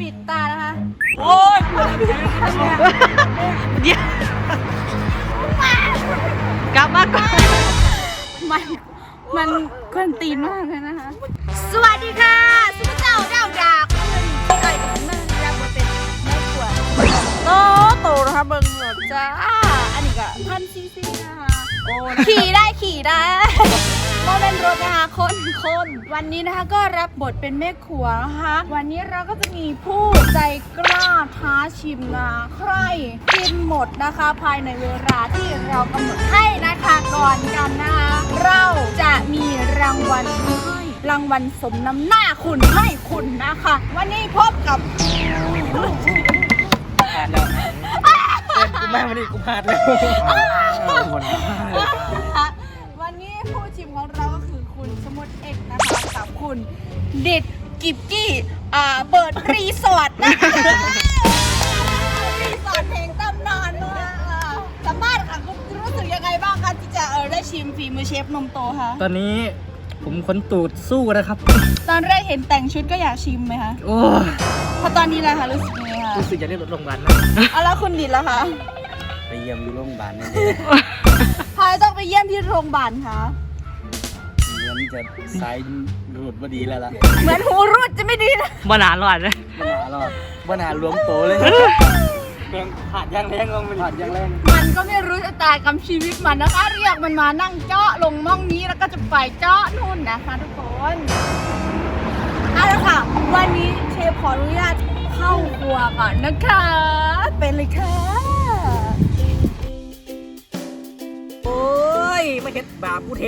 ปิดตานะคะ โอ้ยเดี๋ยวกลับมาก่อนมันมันกวนตีนมากเลยนะคะ สวัสดีค่ะสุภเจ้าดาวดากคุณไก่กับแม่รักมาเป็นแม่ขวดโตโตนะคะเบิ้งหมดจ้าอันนี้ก็พันซีซีนะคะโอ้ยขี่ได้ขี่ได้ โมเป็นรถนะคะคนคนวันนี้นะคะก็รับบทเป็นแม่ครัวนะคะ วันนี้เราก็จะมีผู้ใจกล้าท้าชิมนะใครกินหมดนะคะ ภายในเวลาที่เรากำหนดให้นะคะก่อนกันนะคะเราจะมีรางวัลให้รางวัลสมน้ำหน้าคุณให้คุณนะคะ วันนี้พบกับผ่านแล้วกูแม่มาดิกูผ่านแล้ว หมดวั คะกับคุณเด็ดกิบกี้อ่าเปิดรีสอร์ทนะคะรีสอร์ทเพลงตำนานมากอะสัมภาษณ์ค่ะคุณรู้สึกยังไงบ้างคะที่จะเออได้ชิมฝีมือเชฟนมโตคะตอนนี้ผมขนตูดสู้นะครับ ตอนแรกเห็นแต่งชุดก็อยากชิมไหมคะโอ้ยพอตอนนี้แหละคะรู้สึกยังไงคะรู้สึกจะได้ลดลงวันนะเอาแล้วคุณดิดล่ะคะไปเยี่ยมอยู่โรงพยาบาลนี่พายต้องไปเยี่ยมที่โรงพยาบาลคะ เงินจะสายหลุดพอดีแล้วล่ะเหมือนหูรูดจะไม่ดีนะบนานหลอดเลยปัญหารอดปัญหารวมโตเลยเรื่องขาดยางแรงลงมันผ่านอย่างแรงมันก็ไม่รู้ชะตากรรมชีวิตมันนะคะ เรียกมันมานั่งเจาะลงม่องนี้แล้วก็จะไปเจาะนู่นนะคะทุกคนเอาละค่ะ วันนี้เชฟขออนุญาตเข้าครัวก่อนนะคะ เป็นเลยค่ะ ยมาเห็ดบาปกูเท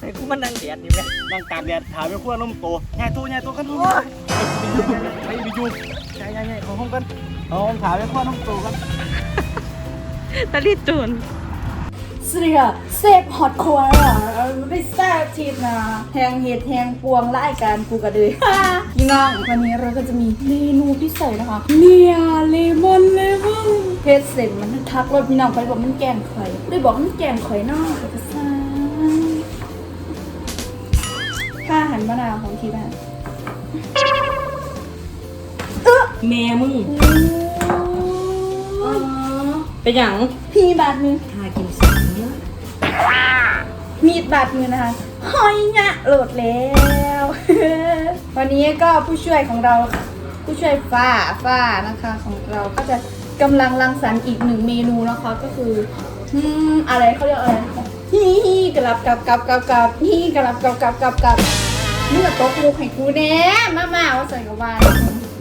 ให้กูมันนั่งเดียดนี่แม่นั่งตากแดดถามไปขั้วนมโตแง่โตแง่โตกันทุกไปไปอยู่ใช่ใช่ใช่ของห้องกันเอาห้องถามไปขั้วนมโตกันตะลิจูนเสียเซฟฮอตครัวอะไม่แซ่บทีนะแทงเห็ดแทงปวงไล่การกูกระดือพี่น้องวันนี้เราก็จะมีเมนูพิเศษนะคะเนียเลมอนเลมอนเพชรเสร็จมัน ทักรถพี่น้องไปบอกมันแกงไข่ได้บอกมันแกงไข่นอกกระซ่าข้าหันมะนาวของที่บ้านแม่มึงอ๋อเป็นอย่างพี่บาทมือ หากินสังเยอะมีดบาดมือนะคะหอยงะโหลดแล้ว วันนี้ก็ผู้ช่วยของเราผู้ช่วยฝ้าฝ้านะคะของเราก็จะ กำลังรังสรรค์อีกหนึ่งเมนูนะคะก็คืออืมอะไรเขาเรียกอะไรฮีฮีกลับกับกับกับกับฮีกลับกับกับกับกับนี่มาตกลูกให้กูแน่มามาว่าใส่กับว่า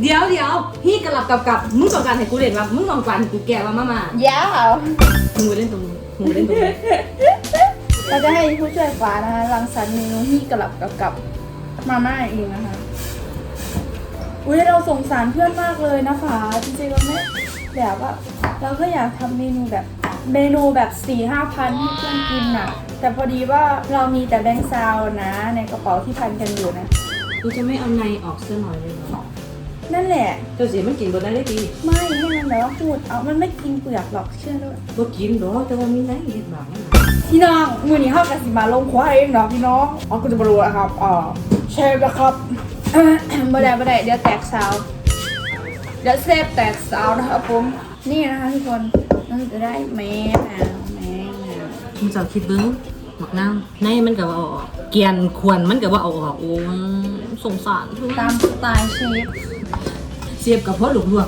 เดี๋ยวเดี๋ยวพี่กลับกลับกลับมึงต้องการให้กูเล่นว่ามึงต้องการให้กูแก่ว่ามามายาวมึงไปเล่นตรงนู้นมึงไปเล่นตรงนี้เราจะให้ผู้ช่วยฟ้านะคะรังสรรค์เมนูฮีกลับกับกับมาม่าเองนะคะอุ้ยเราสงสารเพื่อนมากเลยนะคะจริงๆเราไม่ แบบว่าเราก็อยากทำเมนูแบบเมนูแบบสี่ห้าพันให้เพื่อนกินน่ะ แต่พอดีว่าเรามีแต่แบงค์ซาวนะ ในกระเป๋าที่พันกันอยู่นะกูจะไม่เอาในออกเสื้อหน่อยเลยเหรอนั่นแหละเจ้าเสียมันกินบนนั้นได้ดีไม่ให้มันแบบว่าพูดเอามันไม่กินเปลือกหรอกเชื่อด้วยบ่กินหรอกแต่ว่ามีในเห็ดบางมันพี่น้องมือนี้เข้ากับสิมาลงควายเองเนาะพี่น้องอ๋อก็จะมารู้นะครับอ่าเชฟนะครับบ่ได้บ่ได้เดี๋ยวแตกซาว เดี๋ยวเซฟแตกซาวนะครับผมนี่นะคะทุกคนเราจะได้แม่แมวแม่แมวมึงจะคิดเบิ้งหมักน้ำในมันก็ว่าเอาออกเกลียนควรมันก็ว่าเอาออกโอ้ยสงสารเพิ่นตามสไตล์เชฟเสียบกับพ่อหลวงลวก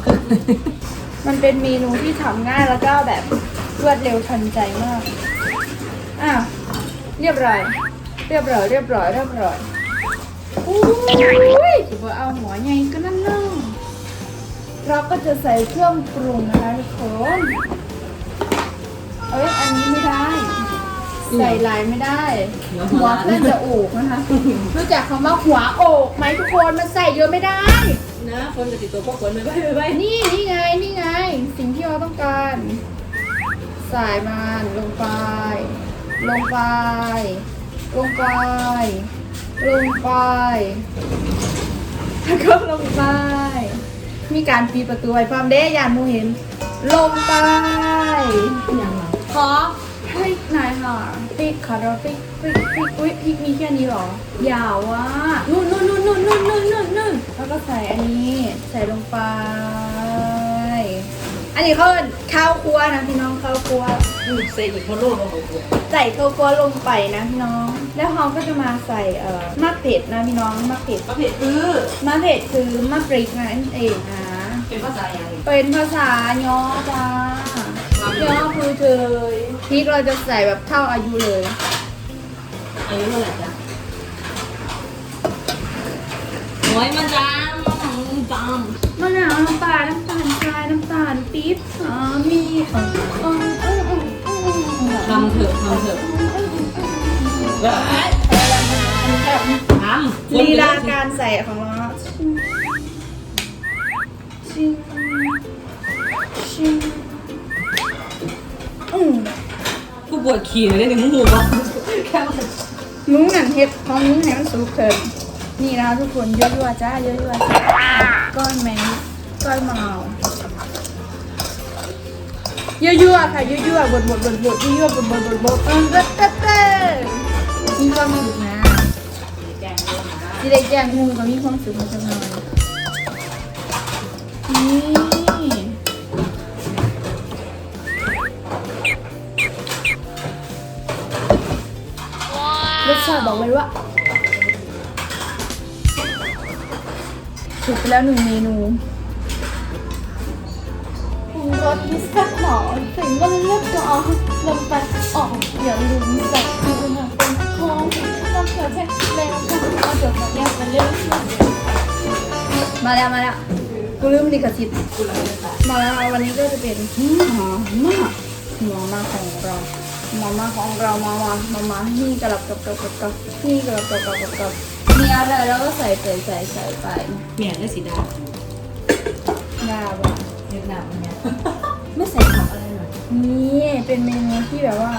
มันเป็นเมนูที่ทำง่ายแล้วก็แบบรวดเร็วทันใจมากอะเรียบร้อยเรียบร้อยเรียบร้อยเรียบร้อยอุ้ยถือว่าเอาหัวใหญ่ก็นั่นน่ะ เราก็จะใส่เครื่องปรุงนะคะทุกคนเอ้ยอันนี้ไม่ได้ ใส่ลายไม่ได้ หัวน่าจะโอกนะคะรู้จักคำว่าหัวโอกไหมทุกคนมันใส่เยอะไม่ได้ นะคนจะติดตัวพวกคนไปไปไปนี่นี่ไงนี่ไง สิ่งที่เราต้องการ ใส่มันลงไป ลงไป ลงไป ลงไปแล้วก็ลงไป มีการปีประตูไว้พร้อมเด้ยานมูเห็น ลงไปอย่างไรขอพริกหน่อยค่ะพริกค่ราพิกพริกพริกอุ้ยพริกมีแค่นี้หรอ อย่าว่านู่นนู่นนู่นนู่นนู่นนู่นนู่นแล้วก็ใส่อันนี้ ใส่ลงไป อันนี้เขาข้าวคั่วนะพี่น้องข้าวคั่วใส่อีกพอโลกเอาหัวใส่ข้าวคั่วลงไปนะพี่น้อง แล้วเราก็จะมาใส่เอ่อมะเผ็ดนะพี่น้องมะเผ็ดประเภทคือมะเผ็ดคือมะปริกนั่นเองนะเป็นภาษาอย่างเป็นภาษาย่อจ้าย่อคือเธอพริกเราจะใส่แบบเท่าอายุเลยอายุเท่าไหร่จ๊ะโอ้ยมันจางจาง มะนาวน้ำปลาน้ำตาลทรายน้ำตาลปี๊บอ่ามีอ่าอ่าอ่าอ่าทำเถอะทำเถอะอันนี้แบบทำลีลาการใส่ของเราชิมชิมอืมกูปวดขี่เลยเนี่ยมึงหูปะแค่ว่ามุ้งหนันเห็ดของมุ้งให้มันสุกเถินนี่นะทุกคนเยอะๆจ้าเยอะๆจ้า ก้อนแมงก้อนมะนาวยั่วๆค่ะยั่วๆบดบดบดบดยั่วๆบดบดบดบดเออเต้เต้เต้มีความสุขนะที่ได้แจ้งงูก็มีความสุขมาจังเลยนี่รสชาติบอกเลยว่า ถูกไปแล้วหนึ่งเมนูปรุงรสที่แซ่บหมอถึงก็เลือกจะเอาลงไปออกอย่าลืมใส่เกลือเป็นทองน้ำเกลือเทศแล้วก็เอาเดี๋ยวมาแยกกันเรื่อยมาแล้วมาแล้วกูลืมลิขสิทธิ์มาแล้ววันนี้ก็จะเป็นหอมมากหอมมากของเราหอมมากของเรามามามามานี่กระลับกับกับกับกับนี่กระลับกับกับกับกับ มีอะไรแล้วก็ใส่ไปใส่ใส่ไปเมียได้สีดายาบ้าเรียกหนาวเนี่ยไม่ใส่ผักอะไรหน่อยนี่เป็นเมนูที่แบบว่า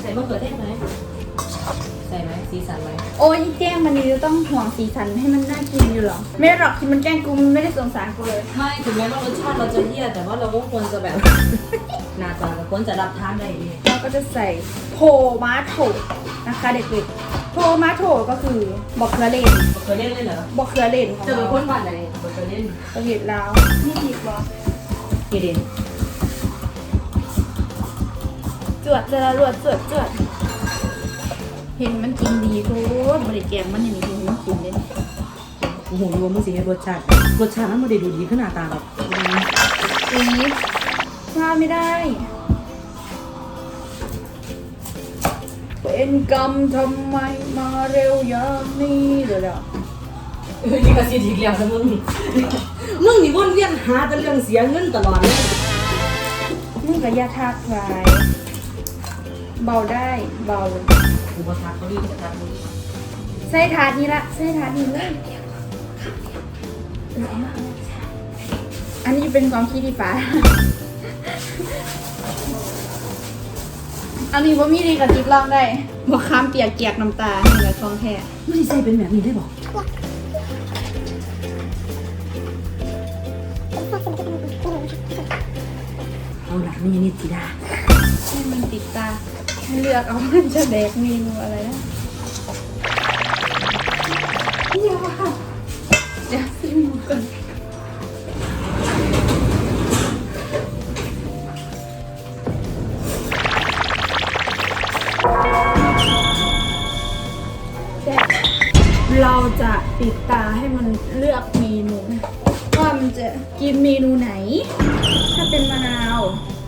ใส่มะเขือเทศไหมใส่ไหมสีสันไหมโอ้ยแกล้งมันนี้จะต้องห่วงสีสันให้มันน่ากินอยู่หรอ ไม่หรอกที่มันแกล้งกูมันไม่ได้สงสารกูเลย ไม่ถึงแม้ว่ารสชาติเราจะเลี่ยแต่ว่าเราก็ควรจะแบบหน้าตาเราควรจะรับทานได้ดีเราก็จะใส่โทมาโถนะคะเด็กๆ โทมาโถก็คือบอกเขือเล่นมะเขือเทศเลยเหรอบอกเขือเล่นของเจอเราคนบ้านไหนมะเขือเทศประเทศลาวนี่ผิดบอกี่เด่นจวดจะรวดจวดจวดเห็นมันกินดีโคตรบริแกงมันอย่างนี้เห็นมันกินเลยโอ้โหรวมมึงสิให้รสชาติรสชาติมันไม่ได้ดูดีขนาดตาแบบอีพลาดไม่ได้ เป็นกรรมทำไมมาเร็วอย่างนี้เดี๋ยวเดี๋ยวเออนี่ก็สิทีเดียวซะมึงมึงนี่วนเวียนหาแต่เรื่องเสียเงินตลอดเลยมึงกับยาทักไว้เบาได้เบากูบ่ทักเขาดีจะทักมึงใส่ถาดนี้ละใส่ถาดนี้เลยเออเอามาเอามาอันนี้เป็นความคิดที่ฟ้า อันนี้ว่ามีดีกับจิ๊บลองได้บอกคามเปียกเกียกน้ำตานี่แหละของแท้ไม่ได้ใส่เป็นแบบนี้ได้บอกเอาหลักนี่นี่สิดาให้มันติดตาให้เลือกเอามันจะแดกเมนูอะไรนะเดี๋ยวค่ะเดี๋ยวซื้อหมูก่อน ให้มันเลือกเมนูว่ามันจะกินเมนูไหน ถ้าเป็นมะนาว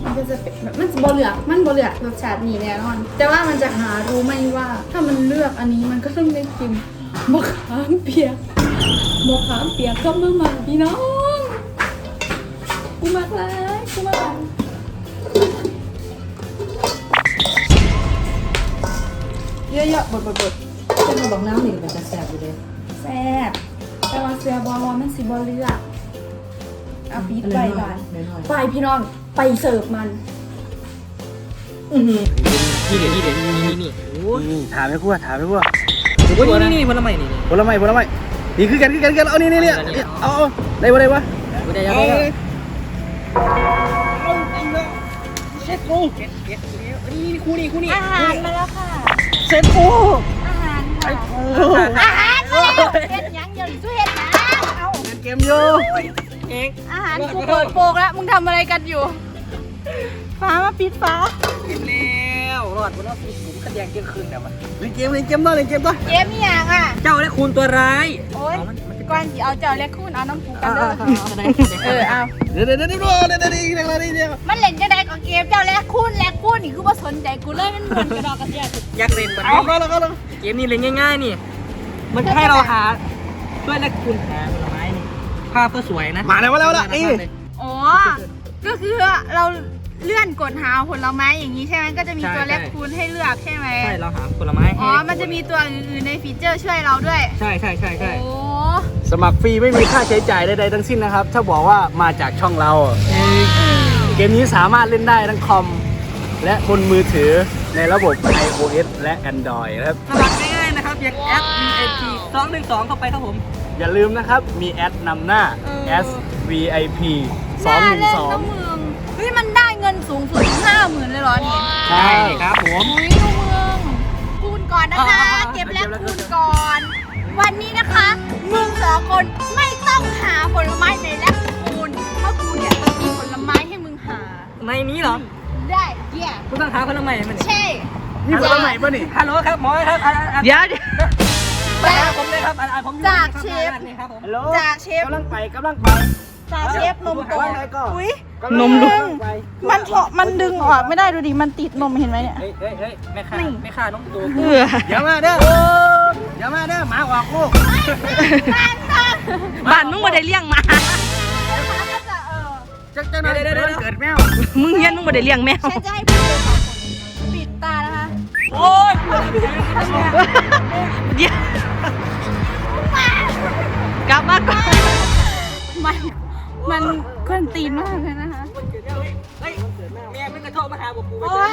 มันก็จะเป็นแบบมันจะบอเหลือกมันบอเหลือกรสชาตินี้แน่นอน แต่ว่ามันจะหารู้ไหมว่า ถ้ามันเลือกอันนี้มันก็ต้องได้กินมะขามเปียกมะขามเปียกก็มาใหม่พี่น้องกูมากเลยกูมากเยอะๆบดบดบดแต่มาบอกน้ำหนี่ก็เป็นจะแซ่บอยู่เลยแซ่บ แต่ว่าเสือบอลมันสิบอเลือกเอาปีดไปบ้านน้อยไปพี่น้องไปเสิร์ฟมันๆอือหือนี่เดี๋ยวนี่เดี๋ยวนี่นี่นี่โอ้ยนี่ถามไม่กลัวถามไม่กลัวโอ้ยนี่นี่ผลไม้นี่นี่ผลไม้ผลไม้นี่คือกันคือกันคือกันเอานี่นี่นี่เอาเอาได้บ่ได้บ่ไม่ได้ยังเอาไงเลยเช็ดกูเก็ตเก็ตนี่นี่คู่นี่คู่นี่อาหารมาแล้วค่ะเซ็ตกูอาหารค่ะ มอยู่เองอาหารกูเปิดโปกแล้วมึงทำอะไรกันอยู่ ฟ้ามาปิดฟ้าเก็บแล้วรอดบนรอบสีผมขัดแย้งเที่ยงคืนแต่ว่าเล่นเกมเล่นเกมต่อเล่นเกมต่อเกมอีหยังอะ เจ้าและคุณตัวร้ายโอ๊ยก่อนสิเอาเจ้าเล็กคุณเอาน้ำปูกันเด้อจะได้เออเอาเดี๋ยวเดี๋ยวเดี๋ยวเดี๋ยวเดี๋ยวเดี๋ยวเดี๋ยวเดี๋ยวเดี๋ยวมันเล่นจะได้กับเกมเจ้าแลกคุณแลกคุณนี่คือว่าสนใจกูเลยมันเหมือนกระดอกกระเดียดอยากเล่นแบบเอานี้ก็แล้วก็แล้วเกมนี้เล่นง่ายๆนี่ มันให้เราหาด้วยและคุณหาผลไม้นี่ ภาพก็สวยนะมาแล้วมาแล้วละนี่ อ๋อ ก็คือเราเลื่อนกดหาผลไม้อย่างนี้ใช่ไหมก็จะมีตัวแลกคุณให้เลือกใช่ไหมใช่เราหาผลไม้ให้อ๋อ มันจะมีตัวอื่นๆในฟีเจอร์ช่วยเราด้วย ใช่ใช่ใช่ใช่โอ้สมัครฟรีไม่มีค่าใช้จ่ายใดๆทั้งสิ้นนะครับ ถ้าบอกว่ามาจากช่องเรา เกมนี้สามารถเล่นได้ทั้งคอม และบนมือถือในระบบ iOS และ Android นะครับ สมัครง่ายๆนะครับอย่างแอป VIP 212 เข้าไปครับผม อย่าลืมนะครับ มีแอดนำหน้า S VIP น่าเล่นนะ212 มึงเฮ้ยมันได้เงินสูงสุดถึงห้าหมื่นเลยเหรอเนี่ยใช่ครับผม อุ้ยดูมึงคูณก่อนนะคะ อ่าๆๆ เก็บแลกคูณก่อน วันนี้นะคะ มึงสองคนไม่ต้องหาผลไม้ในแลกคูณเพราะกูเนี่ยมีผลไม้ให้มึงหา ในนี้เหรอได้เยี่ยคุณต้องหาผลไม้มันใช่ นี่ผลไม้ป่ะนี่ฮัลโหลครับหมอครับอะอะเดี๋ยวมาหาผมเลยครับอะอะผมอยู่จากเชฟ นี่ครับผมฮัลโหลจากเชฟ กำลังไปกำลังไปจากเชฟนมโตว่าไงก่อนอุ้ย กำลังนมลูกกำลังไปมันเถาะมันดึงออกไม่ได้ดูดิ มันติดนมเห็นไหมเนี่ย เฮ้ยเฮ้ยเฮ้ยแม่ค้านี่แม่ค้าน้องตัวเอออย่ามาเด้ออย่ามาเด้อหมาออกลูกบ้านมึงบ่ได้เลี้ยงหมาก็จะเออจักจังเลยเดี๋ยวเกิดแมวมึงเฮียนมึงบ่ได้เลี้ยงแมว ฉันจะให้พูด โอ้ยเดี๋ยวกลับมาก่อนมันมันควนตีนมากเลยนะคะเฮ้ยแม่เพิ่กระโทษมาหาผมกูเพราะว่า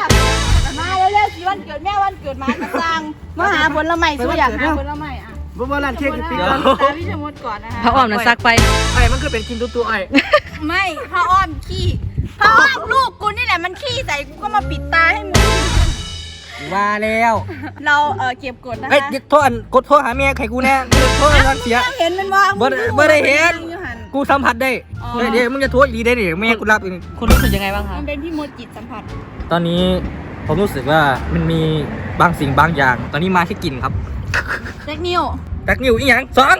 มาเร็วๆสิวันเกิดแม่วันเกิดมาจะสั่งมาหาผลไม้สู้อยากหาผลไม้อะบ่บ่ร้านเค้กกับปิ๊กเดี๋ก่อวนพี่ชะมดก่อนนะคะพระอ้อมน่ะซักไปไอ้มันคือเป็นกินตัวตัวไอ้ไม่พ่ออ้อมขี้พ่ออ้อมลูกกูนี่แหละมันขี้ใส่กูก็มาปิดตาให้มึง ว่าแล้วเราเออเก็บกดนะคะเฮ้ยเดี๋ยวโทษอันกดโทษหาแม่ไข่กูแน่โทษอันเสีย เห็นมันว่าบ่ได้บ่ได้เห็น อยู่หั่นกูสัมผัสได้อ๋อ เดี๋ยวเดี๋ยวมึงจะโทษอีกได้ดิแม่กูรับเองคุณรู้สึกยังไงบ้างคะมันเป็นพี่มดจิตสัมผัสตอนนี้ผมรู้สึกว่ามันมีบางสิ่งบางอย่าง ตอนนี้มาที่กลิ่นครับเจ็คนิวแบ็กนิวอีหยังสอง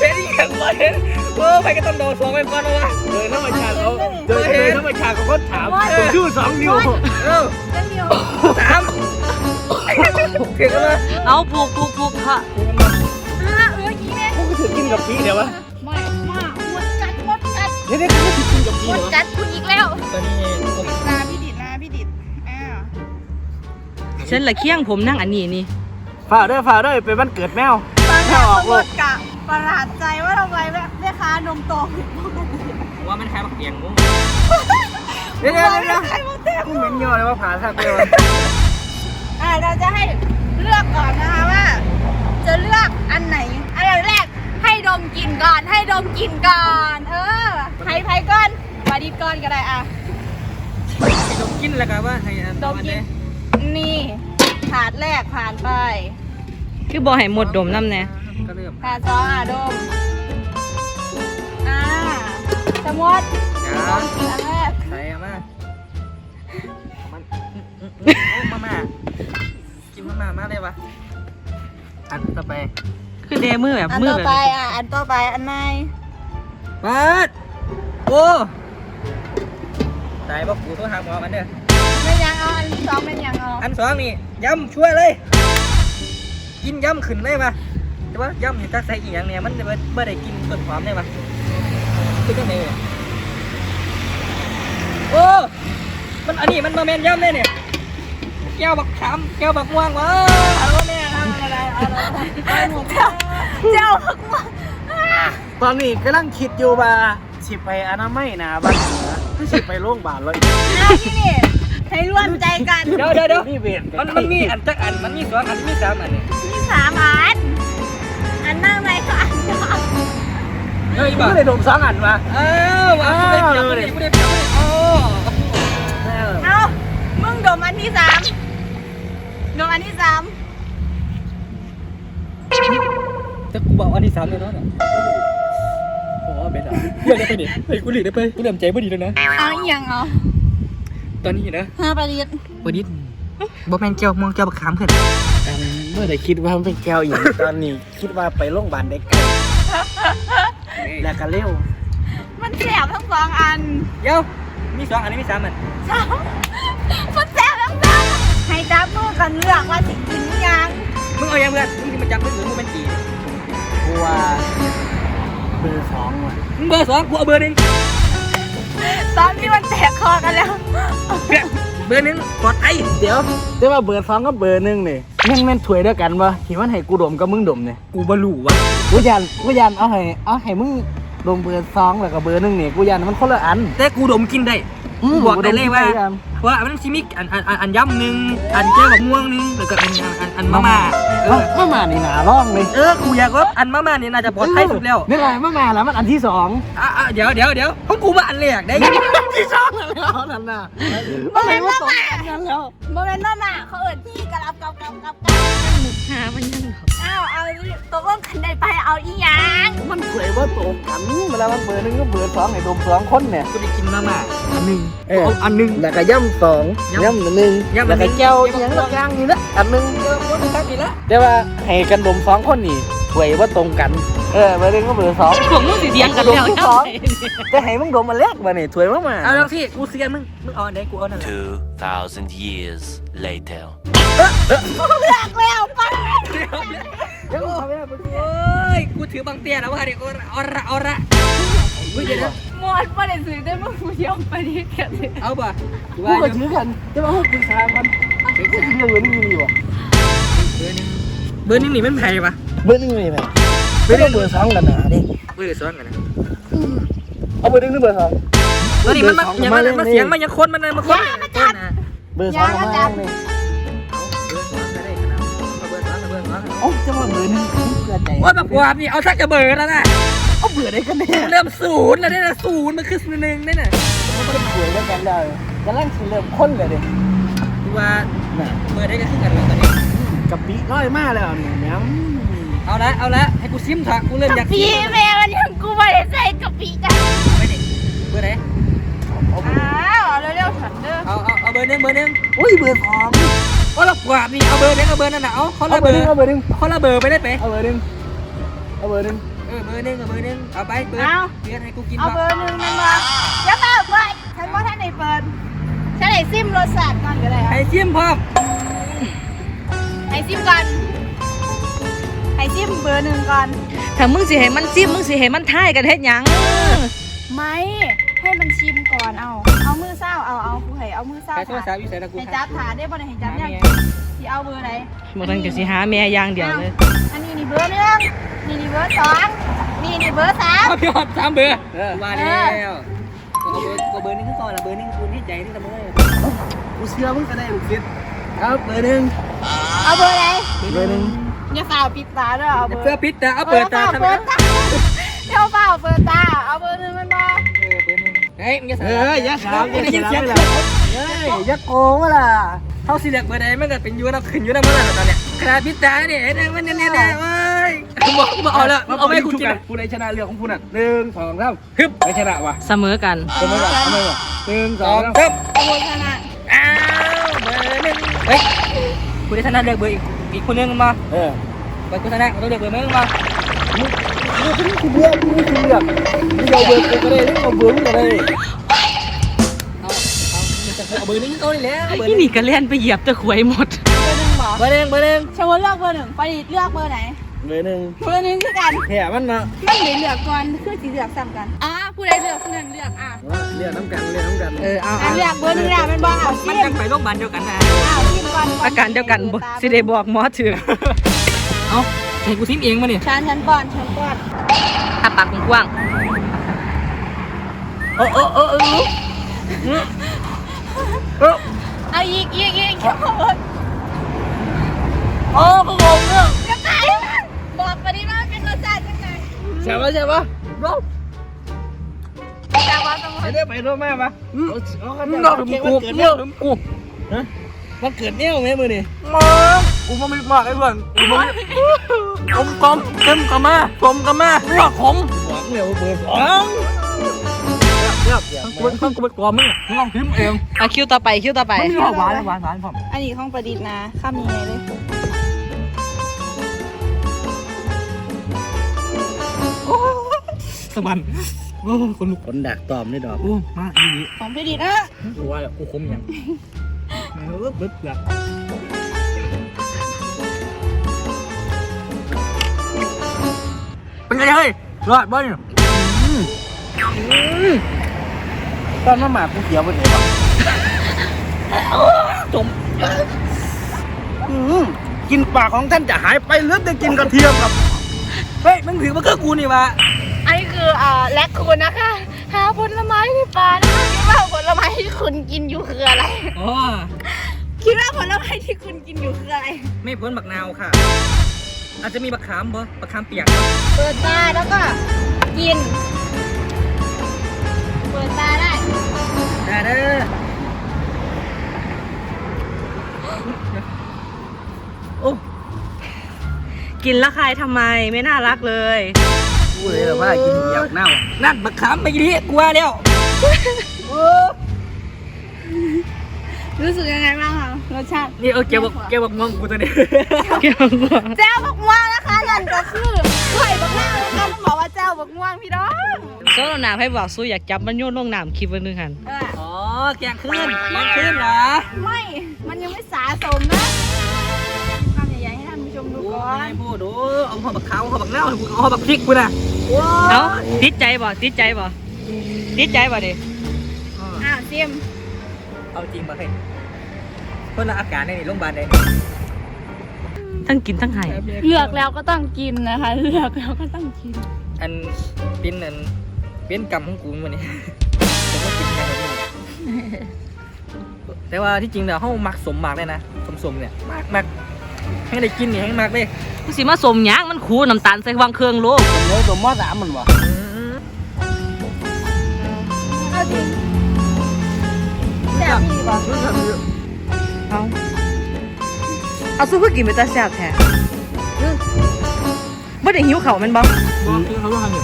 เฮ้ยอีหยังบ่เห็นโอ้ไปก็ต้องโดนสองไปก่อนวะเดินธรรมชาติเขาเดินเดินธรรมชาติเขาก็ถามผมชื่อสองนิ้วเออเจ็คนิวสามเห็นไหมเอาปลูกปลูกปลูกค่ะอะเออยี่แม่กูก็ถือกินกับพี่เดี๋ยววะไม่มาหมดกัดหมดกัดเดี๋ยวเดี๋ยวกูถือกินกับหพี่มดเดี๋ยววะกัดกูอีกแล้วตอนนี้ผมลาพี่ดิดลาพี่ดิดอ้าวฉันละเคียงผมนั่งอันนี้นี่ฝ่าเด้อฝ่าเด้อเป็นวันเกิดแมวตอนแรถ้ากออกหมลูกดกะ ประหลาดใจว่าทำไมแม่แม่ค้านมโตผิดปกติว่ามันคล้ายบักเอียงมุ้งเดี๋ยวเดี๋ยวเดี๋ยวใครมาเต้กูเหม็นย่อเลยว่าผ่าทักเลยวะอ่าเราจะให้เลือกก่อนนะคะว่า จะเลือกอันไหนอันดับแรกให้ดมกลิ่นก่อนให้ดมกลิ่นก่อน เออไผ่ไผ่ก่อนปาดิดก่อนก็ได้อะดมกินแล้วกันว่าให้อันดมกลิ่นนี่ถาดแรกผ่านไป คือบ่ให้หมดดมน้ำแน่ ก็เริ่มถาดสองอะดม อ่าสมมติจ้าดมกลิ่นอันแรกใส่มามันมาม่ากินมาม่ามากเลยวะอันต่อไปคือเดมือแบบอันมือต่อแบบไปอะ อันต่อไปอันไหนปัดโอ้ตายบอกกูโทรหาหมอกันเด้อไม่ยังเอาอันที่สองเป็นยังเอาอันสองนี่ย้ำช่วยเลย กินย้ำขึ้นเลยปะ แต่ว่าย้ำเห็นจักใส่อีกอย่างเนี่ยมันเมื่อได้กินต้นหอมได้ปะคือจังไงเนี่ยโอ้ มันอันนี้มันมาเมนย้ำเลยเนี่ยแก้วบักขามแก้วบักม่วงวะฮัลโหลแม่ทำอะไรอะไรอะไรหมดเจ้าเจ้าพักว่าตอนนี้กำลังคิดอยู่ว่าสิไปอนามัยนะบ้านเหนือหรือสิไปโรงพยาบาลเลยอะที่นี่ให้ร่วมใจกัน เดี๋ยวเดี๋ยวเดี๋ยวนี่เวรมันมันมีอันจักอัน มันมีสองอัน มีสามอันเนี่ยที่สามอัน เฮ้ยกูบ้าไม่ได้ดมสองอันมาอ้าวอ้าวไม่ได้เกี่ยวไม่ได้ไม่ได้เกี่ยวไม่ได้อ๋อดมอันที่สามดมอันที่สามแต่กูบอกอันที่สามเลยเนาะโอ้เบ็ดอะเลือกได้ไปดิเฮ้ยกูหลีกได้ไปกูเริ่มใจบ่ดีแล้วนะเอาอีหยังเอาตอนนี้นะห้าประเดียดบ่ดิบ่แม่นเจ้ามองเจ้าบักขามเพิ่นอันเมื่อได้คิดว่ามันเป็นแก้วอย่างตอนนี้ คิดว่าไปโรงพยาบาลเด็ก แล้วก็เร็วมันแสบทั้งสองอันเดี๋ยวมีสองอันนี้มีสามอันสามมันแสบทั้งสองให้จับมือกันเลือกว่าสิกินอิหยังมึงเอายังเพื่อนมึงสิมาจับมือถือมึงเป็นกี่กูว่าเบอร์สองว่ะมึงเบอร์สองกูเอาเบอร์หนึ่งตอนนี้มันแตกคอกันแล้วเพื่อนเบอร์หนึ่งปลอดภัยเดี๋ยวแต่ว่าเบอร์สองกับเบอร์หนึ่งนี่ แม่นแม่นถวยด้วยกันวะที่มันให้กูดมกับมึงดมเนี่ยกูบ่รู้วะกูยันกูยันเอาให้เอาให้มึงดมเบอร์สองแล้วก็เบอร์หนึ่งนี่กูยันมันคนละอันแต่กูดมกินได้อืมบอกได้เลยว่ากูดมกินได้กันว่ามันสิมีอันอันอันอันย่ำหนึ่งอันแก้วกับม่วงหนึ่งแล้วก็อันอันอันอันมาม่าเอมาอมามานี่หนาร่องเลยเออกูอยากว่าอันมาม่านี่น่าจะปลอดภัยสุดแล้วนี่ไรมามาแล้วมันอันที่สองอะอะเดี๋ยวเดี๋ยวเดี๋ยวของกูว่าอันแรกได้ที่สองแล้วนั่นน่ะบ่แม่นว่ามาสองม่าอันนั้นแล้วบ่แม่นมาม่าเขาเอิ้นพี่กะลับกับกับกับหามันยังเหรออ้าวเอาตกลงกันได้ไปเอาอีหยังมันถวยว่าตรงกันเวลามันเบอร์หนึ่งก็เบอร์สองให้ดมสองคนเนี่ยกูจะกินมาม่าอันหนึ่งเออ เอาอันหนึ่งแล้วก็ย่ำสองย่ำย่ำหนึ่งย่ำหนึ่แล้วงก็แก้วอยังละอย่างนี่ละอันหนึ่งเออกูจะตัดอีกแล้วแต่ว่าให้กันดมสองคนนี่ ถวยว่าตรงกัน เออเบอร์หนึ่งก็เบอร์สองพวกมึงสิเถียงกันแล้วดมทุกสองแต่ให้มึงดมมาแรกมาเนี่ยถวยมากมาเอาแล้วที่กูเสียงมึงมึงเอาอันไหนกูเอาอันนั้นแหละ2,000 years later. เลือกแล้วไปเดี๋ยวเอาไปเอาไปโอ้ยกูถือบางเตี้ยแล้วว่าเดี๋ยวเอาเอาละเอาละเฮ้ยเดี๋ยวนะหมดบ่ได้ซื้อได้มึงผู้เดียวไปดิแค่เอาป่ะกูก็ถือกันแต่ว่าให้ปรึกษากันเรื่อเงินนี่มีวะเบอร์นึงเบอร์หนึงนี่มันแพงปะ เบอร์หนึ่งมีไหมเบอร์หนึ่งเบอร์สองกันนะดิเบอร์ซ้อนกันนะเอาเบอร์หนึ่งหรือเบอร์สองตอนนี้มันมันยังมันมันเสียงมันยังคนมันมันคนมันคนนะเบอร์สองมาเลยเบอร์ซ้อนก็ได้ครับเอาเบอร์ซ้อนเอาเบอร์ซ้อนเอ้าจะมาเบอร์หนึ่งเกิดใจโอ้ยแบบวามนี่เอาชักจะเบอร์แล้วนะเอาเบอร์ได้กันเนี่ยเริ่มศูนย์แล้วเนี่ยนะศูนย์มันคือหนึ่งนี่น่ะมันเบอร์ได้กันเลยกำลังสิเริ่มค้นเลยดิดูว่าน่ะเบอร์ได้ก็ขึ้นกันแล้วตอนนี้กะปิร้อยมากแล้วเนี่ยแหนม เอาละเอาละให้กูซิมเถอะกูเริ่มอยากพี่แม่มันยังกูไม่ได้ใส่กะปิกันไปดิเบอร์ไหนอ้าวเอาเร็วๆฉันเด้อเอาเอาเอาเบอร์หนึ่งเบอร์หนึ่งอุ้ยเบอร์สองโอ้ยแบบวามนี่เอาเบอร์หนึ่งเอาเบอร์นั่นน่ะเอาเขาเอาละเบเบออร์หร์นึ่งเอาเบอร์หนึ่งเขาละเบอร์ไปได้ไปเอาเบอร์หนึ่งเอาเบอร์หนึ่งเออเบอร์หนึ่งเอาเบอร์หนึ่งเอาไปเปิดเปิดให้กูกินเอาเบอร์หนึ่งมันมาอย่าเปิดเปิดฉันว่าท่านไหนเปิดฉันไหนซิมรสชาติก่อนก็ได้ให้ซิมพร้อมให้ซิมก่อน ให้ซิมเบอร์หนึ่งก่อน ถ้ามึงสิให้มันจิ้มมึงสิให้มันทายกันเฮ็ดหยังไม่ ให้มันชิมก่อนเอา เอามือเศร้าเอาเอาผู้ให้เอามือเศร้าใครโทรศัพท์อยู่ใส่ตะกูให้จับถาได้บ่ได้ให้จับยังที่เอาเบอร์ไหนบ่ทันก็สิหาแม่อย่างเดียวเลย อันนี้นี่เบอร์หนึ่งนี่นี่เบอร์สองนี่นี่เบอร์สามเอาพี่หอดสามเบอร์ว่าแล้วเอาเบอร์เอาเบอร์หนึงขึ้นก่อนละเบอร์หนึงกูนี่ใจนี่เสมอกูเชื่อมึงก็ได้ลูกศิษย์ครับเบอร์หนึ่งเอาเบอร์ไหนเบอร์หนึ่ง อย่าฝ่าปิดตาด้วยเอาเบอร์เพื่อพิษแต่เอาเปิดตาทำไมเปิดตาเดี๋ยวเปล่าเปิดตา เอาเบอร์หนึ่งมันมาเออเบอร์หนึงเฮ้ยมึงอย่าเอสาออย่าสามไม่ได้ยินเสียงเลเลยยเฮ้ยอย่าโกงว่ะล่ะเขาสิเลือกเบอร์ใดมันก็เป็นยูนะขึ้นยูนะเมื่อไหร่ตอนเนี้ยขนาดพิษตาเนี่ยเห็นไหมมันเนี่ยเนี่ยเนี่ยเว้ยกูบอกกูบอกเอาแล้วเอาไม่กูกินผู้ใดชนะเรื่องของผู้นั้นหนึ่งสองสามฮึบไปชนะว่ะเสมอกันทำไมวะทำไมวะหนึ่งสสอองงสามเริ่มเอาเบอร์ชนะอ้าวเบอร์หนึ่งเฮ้ยกูได้ชนะเลือกเบอร์อีกอีกคนนึงมาเออ เบอร์กูชนะกูต้องเลือกเบอร์มึงมามึงมึงคุณเลือกมึงคุณเลือกมึงเอาเบอร์กูก็ได้มึงเอาเบอร์มึงก็ได้เอาเอามึงจะเอาเบอร์หนึงก็ได้แล้วเบอร์หที่นึ่งนี่ก็เล่นไปเหยียบตะขวยหมด เบอร์หนึ่งเหรอเบอร์หนึ่งเบอร์หนึ่งชวนเลือกเบอร์หนึ่งไปดิเลือกเบอร์ไหน เบอร์หนึ่งเบอร์หนึ่งคือกันแห่มันมามันเดี๋ยวเลือกก่อนคือสีเลือกซ้ำกันอ่าผู้ใดเลือกผู้นั้นเลือกอะเรียกน้ำกันเรียกน้ำกันเออเอาอะเอาเลือกเบอร์หนึ่งแล้วมันบอกเอามันซิจะมไปโรงพยาบาลเดียวกันนะเอาซิมก่อนอาการเดียวกันบ่สิได้บอกหมอถือเอา ให้กูซิมเองมาเนี่ยฉันฉันก่อนฉันก่อนถ้าปากกว้างเออเออเออเออเออเอาอีกอีกอีกอย่าโอ้กูงงเนี่ยตายบอกปฏิมาเป็นรสชาติยังไงใช่ปะใช่ปะรอบแต่ว่าต้องไปเรื่อยไปเรื่อยมาปะเอาเอามึขั้งนนตออนนถึงเค้กกูวันเกิดเนี่เนี่ยยถึงกูฮะมันเกิดเนี่ยไหมมือนี่มา กูมาไม่มากไอ้เพื่อนกูมาอมกลมเต็มกะมากลมกะมาหัวขมหวังเนี่ยเบอร์สองเรียบเรียบกูเป็นกูเป็นกลมมึงมึงลองพิมพ์เองอะคิวต่อไปคิวต่อไปมันมีหวานหวานหวานผมอันนี้ของประดิษฐ์นะข้ามยังไงเลยสะบันโอ้คนลุกคนดักตอมนี่ดอกโอ้มาอีนี้ของประดิษฐ์นะกูว่าแล้วกูคมยังเออเบิดเปลือ เป็นไงเฮ้ยรอดบ่เนี่ยอืมอืมตอนมาหมากูเขียวไปไหนวะจมอืมกินปากของท่านจะหายไปเหลือแต่กินกระเทียมครับ เฮ้ยมึงถือมาเกือกูนี่วะอันนี้คืออ่าแลคคูนนะคะ หาผลไม้ในป่านะคะคิดว่าผลไม้ที่คุณกินอยู่คืออะไรอ๋อคิดว่าผลไม้ที่คุณกินอยู่คืออะไร ไม่พ้นบักนาวค่ะ อาจจะมีบักขามบ่บักขามเปียกบ่เปิดตาแล้วก็กิน เปิดตาได้ ได้เด้อโอ้กินและคายทำไมไม่น่ารักเลยกูเลยแต่ว่ากินเหยียบเน่านั่นบักขามไปดีกลัวแล้ว รู้สึกยังไงบ้างคะรสชาตินี่เออเก็บบักเก็บบักงวงกูตัวนี้แจ้วบักม่วงนะคะนั่นก็คือไข่บักม่วงนะคะต้องบอกว่าแจ้วบักม่วงพี่น้องโซโลนาให้บอกสู้อยากจับมันโยนลงน้ำคลิปวันนึงหันเอออ๋อแกงขึ้นแกงขึ้นเหรอไม่ มันยังไม่สาสมนะทำใหญ่ๆให้ท่านผู้ชมดูโอ้ก่อนยพูดดูเอาหอบักขาวเอาหอบักเน่าเอาหอบักพริกกูน่ะเอ้าติดใจบ่ติดใจบ่ติดใจบ่ดิอ้าวซิม เอาจริงมาให้คนละอาการในนี่โรงพยาบาลใดทั้งกินทั้งไห้เลือกแล้วก็ต้องกินนะคะ เลือกแล้วก็ต้องกิน อันเป็นอันเป็นกรรมของกูมันนี่ผมก็กินอย่างนี้แต่ว่าที่จริงเนี่ยเขามักสมมากเลยนะสมสมๆเนี่ยมากมากให้ได้กินนี่ให้มากเลยกูสิมาสมหยางมันคูน้ำตาลใส่วางเครื่องโลกผมเลยตัวมอสามมันวะเอา จริงแต่พี่บอกเอาเอาสู้เพื่อกินไปตาแซ่บแท้บ่ได้หิวเขาวแมันบ่คือเขาต้องทำอยู่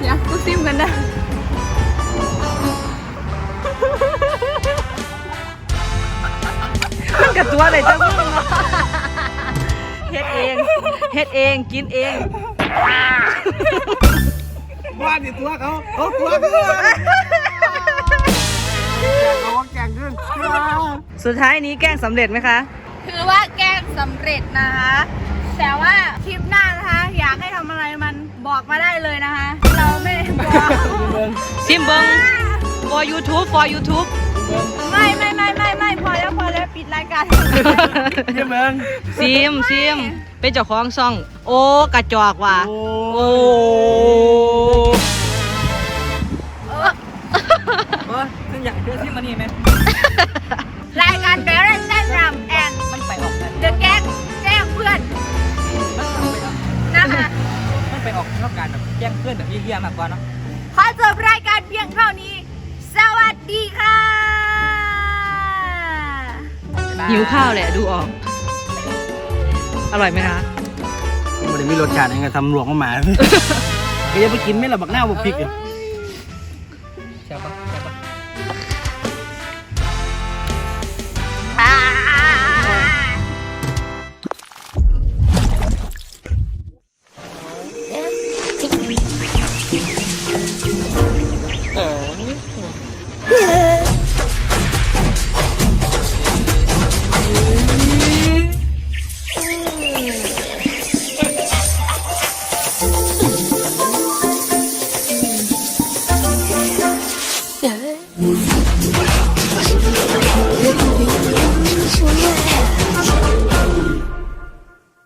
เดี๋ยวกูซิมกันนะมันกับตัวอะไรจังมึงเนาะเฮ็ดเองเฮ็ดเองกินเองบ้านนี่ตัวเขาเขาตัวเขาเขา สุดท้ายนี้แกล้งสำเร็จไหมคะ คือว่าแกล้งสำเร็จนะคะ แต่ว่าคลิปหน้านะคะ อยากให้ทำอะไรมันบอกมาได้เลยนะคะ เราไม่ได้บอกซิมเบิง for YouTube for YouTube ไม่ไม่ไม่ไม่ไม่พอแล้วพอแล้วปิดรายการเยี่ยมเมืองซิมซิมเป็นเจ้าของช่อง โอ้กระจอกว่ะโอ้โอ้เออซึ่งอยากเจอที่มานี่ไหม เดอะแก๊งแจ้งเพื่อนมันไปออกนะคะมันไปออกนอกการแบบแย่งเพื่อนแบบเยี่ยๆมากกว่าเนาะขอจบรายการเพียงเท่านี้ สวัสดีค่ะหิวข้าวแหละดูออก อร่อยไหมคะมันจะมีรสชาติยังไงทำหลวงมาหมาก็จะไปกินไหม่ละบักหน้าบักพริกอะใช่ปะ